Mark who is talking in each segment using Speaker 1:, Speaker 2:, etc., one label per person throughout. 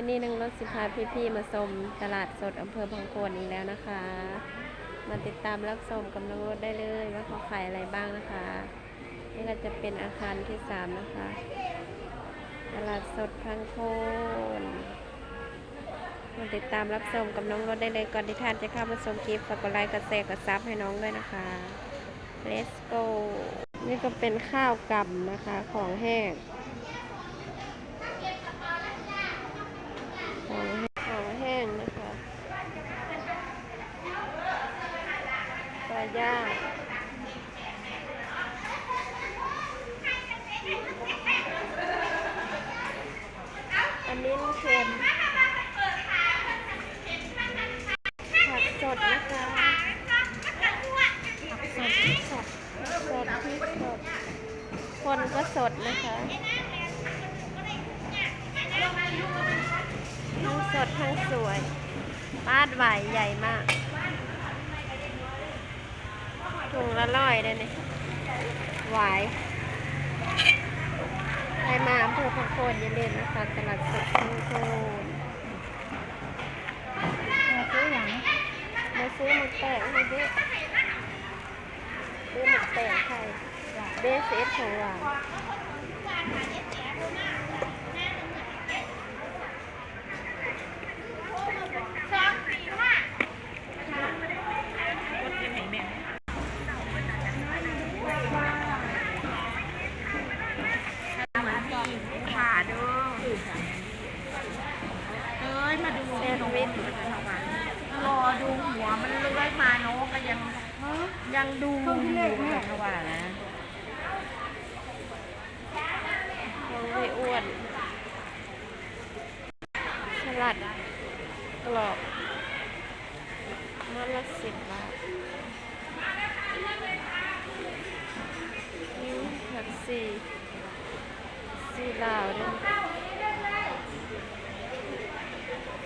Speaker 1: วันนี้นั่งรถสิพาพี่ๆมาชมตลาดสดอำเภอพังโคนอีกแล้วนะคะ มาติดตามรับชมกับน้องรถได้เลยว่าเขาขายอะไรบ้างนะคะ นี่ก็จะเป็นอาคารที่สามนะคะ ตลาดสดพังโคนมาติดตามรับชมกับน้องรถได้เลยก่อนที่ท่านจะเข้ามาชมคลิปฝากกดไลค์กดแชร์กดซับให้น้องด้วยนะคะ Let's go นี่ก็เป็นข้าวกำนะคะของแห้ง ของแห้งของแห้งนะคะปลาย่างอันนี้ลูกเค็มผักสดนะคะผักสดสดสดพริกสดคนก็สดนะคะ ทั้งสดทั้งสวยปาดไหวใหญ่มากถุงละร้อยเลยนี่หวายใครมาอำเภอพังโคนอย่าลืมนะคะตลาดสดพังโคน
Speaker 2: ซื้ออย่าง
Speaker 1: มาซื้อหมึกแตกให้เยอะซื้อหมึกแตกไทยเบสเอสของหวาน
Speaker 2: ขาดูเอ้ยมาดู
Speaker 1: แซนด์วิช
Speaker 2: รอดูหัวมันเลื้อยมาเนาะก็ ยังยังดูอยู่เขาว่านะ
Speaker 1: ของไม่อ้วนสลัดกรอบมัดละสิบบาทนิ้วผักซีซีลาวด้วย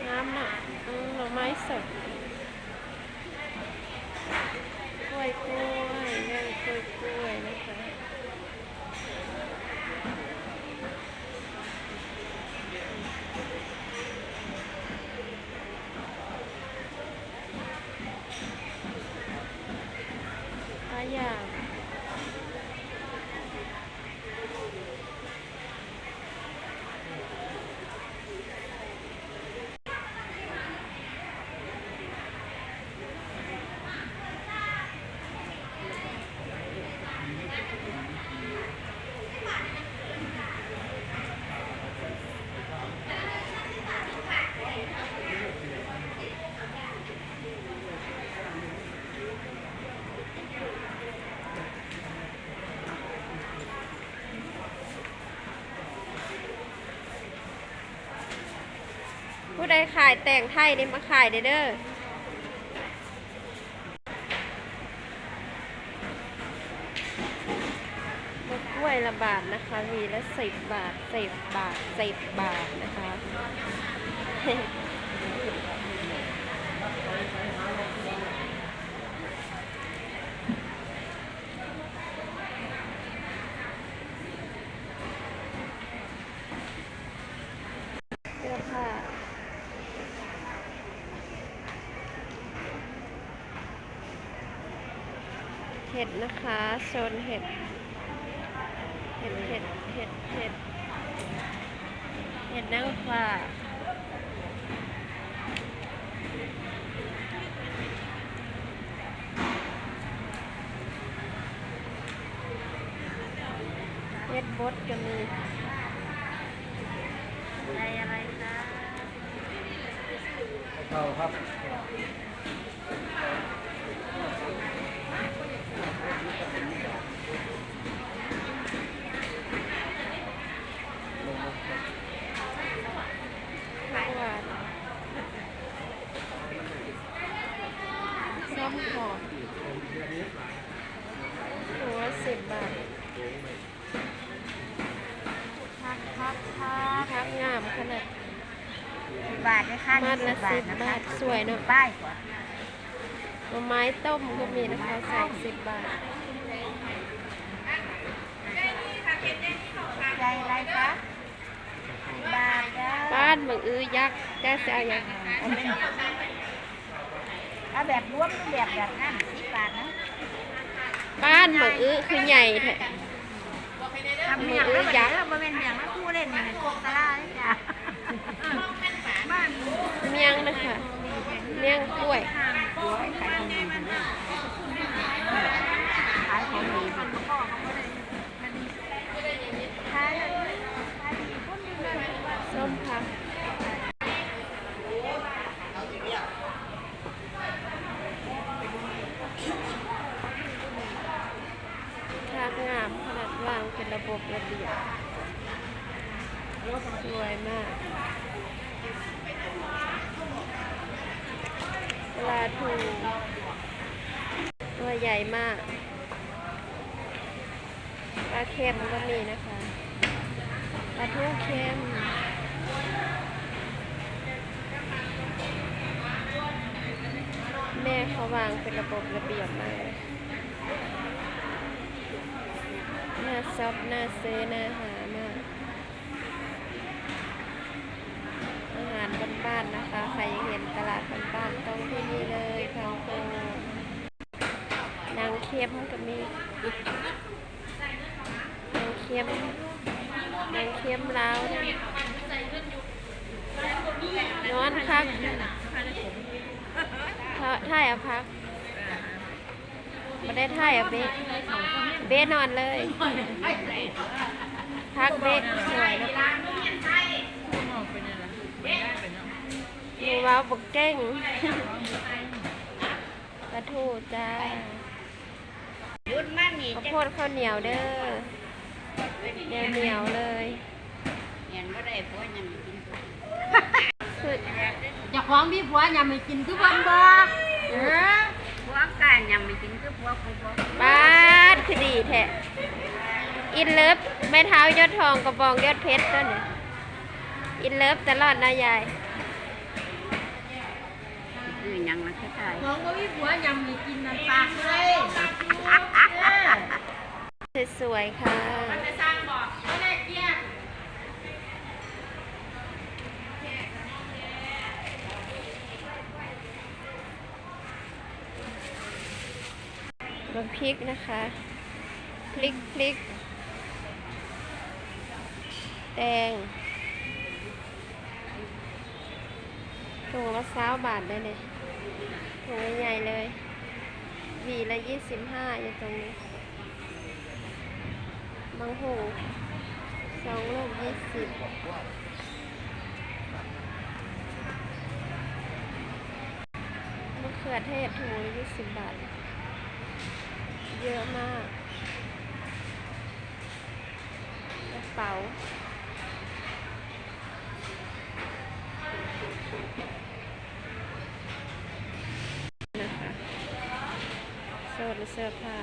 Speaker 1: น้ำหนักอืมหน่อไม้สดกล้วยกล้วยย่างกล้วยกล้วยนะคะ ปลาย่างผู้ ใดขายแต่งไทยได้มาขายเด้อเด้อมะกล้วยละบาทนะคะ มีละสิบบาทสิบบาทสิบบาทนะคะ เสื้อผ้าเห็ดนะคะโซนเห็ด เห็ดเห็ดเห็ดเห็ดเห็ดนางฟ้าเห็ดบดก็มี
Speaker 2: อะไรอะไรคะ
Speaker 3: เข้าครับ
Speaker 1: หวานส้ม หอมหัวสิบบาท
Speaker 2: พักพักพัก
Speaker 1: พักงามขนาด
Speaker 2: สิบบาทได้ค่า
Speaker 1: มัดละ
Speaker 2: บา
Speaker 1: สิ
Speaker 2: ท
Speaker 1: บ
Speaker 2: นะ
Speaker 1: บา
Speaker 2: คะ
Speaker 1: ทสวยเนอะ
Speaker 2: ป้ายก่อน
Speaker 1: หน่อไม้ต้มก็มีนะคะใส่สิบบาท
Speaker 2: ใจอะไรคะ
Speaker 1: ห
Speaker 2: บาทจ้า
Speaker 1: บ้านบังอื้อยักษ์จ้าเสียยัง
Speaker 2: เอาแบบรวมหรือแบบแบบนั้นสิบบาทนะ
Speaker 1: บ้านบังอื้อคือใหญ่แท้
Speaker 2: ทำเมียงแล้วยักษ์บ่เป็นเมียงแล้วคู่เล่นอยู่ในพวกตลาดนี่จ้ะบ้าน
Speaker 1: เมียงนะคะเมียงกล้วย
Speaker 2: ขายของดีมันพ่อเขาก็เลยขายขายดีคนดีเลย
Speaker 1: ส้มผักทากงามขนาดวางเป็นระบบระเบียบ สวยมากปลาทูตัวใหญ่มากปลาเค็มก็มีนะคะปลาทูเค็มแม่เขาวางเป็นระบบระเบียบมากเลยน่าซับหน่าซื้อน่าหาร บ้านนะคะ ใครเห็นตลาดบ้านๆต้องที่นี่เลยเขาโคนางเค็มก็มีนางเค็มนางเค็มลาวนอนคักถ่ายอะพักไม่ได้ถ่ายอะเบสเบสนอนเลย พักเบสสวยนะห นูว้าวบกเก้งปลาทูจ้า
Speaker 2: ยุดมันนี่
Speaker 1: ข้าวโพดข้าวเหนียวเด้อเหนียวเหนียวๆเลย
Speaker 2: เห็นว่าได้ผัวยังไม่กิน
Speaker 1: สุด
Speaker 3: เจะของพี่ผัวยังไม่กินคือวันบ่
Speaker 2: เออผัวกันยังไม่กินคือผัวกูผัว
Speaker 1: บ้านคือดีแท้อินเลิฟแม่เท้ายอดทองกระบองยอดเพชรตัวเนี่ยอินเลิฟตลอดนะยาย
Speaker 2: คือยังนะคือใช่
Speaker 3: ของบ่พี่ผัวยังม่กินนั่นปาเลย
Speaker 1: สวยๆค่ะ
Speaker 3: จะสร้างบอกก็ได้เกี้ย
Speaker 1: บะพริกนะคะพริกพริกแดงถุงละสาบาทได้เลย ถุงใหญ่เลยวีละยี่สิบห้าอยู่ตรงนี้ บางหูสองลูกยี่สิบมะเขือเทศถุงละยี่สิบบาท เยอะมากกระเป๋า โซนเสื้อผ้า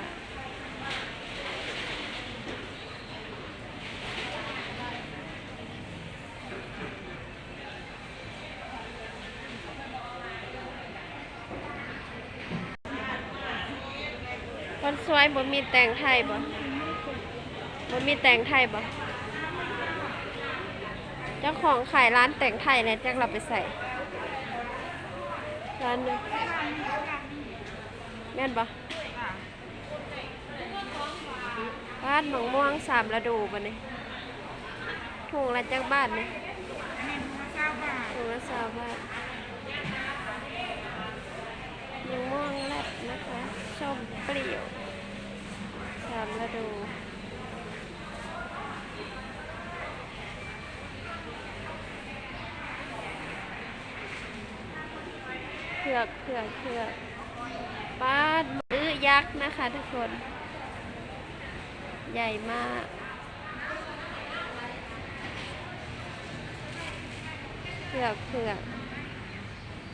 Speaker 1: คนสวยบ่มีแต่งไทยบ่บ่มีแต่งไทยบ่เจ้าของขายร้านแต่งไทยเนี่ยจักเราไปใส่ ร้านหนึงแม่นบ่านหนองม่วงสามระดูบ่นี่ถุงละจักบาทนี่ถุงละสามบาทหนองม่วงแรดนะคะชมเปรี้ยวสามระดูเผือกเผือกเผือกบ้านอื้อยักษ์นะคะทุกคน ใหญ่มาก เผือกเผือก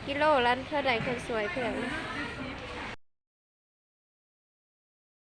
Speaker 1: กิโลละเท่าไหร่คนสวยเผือกนะ
Speaker 2: ก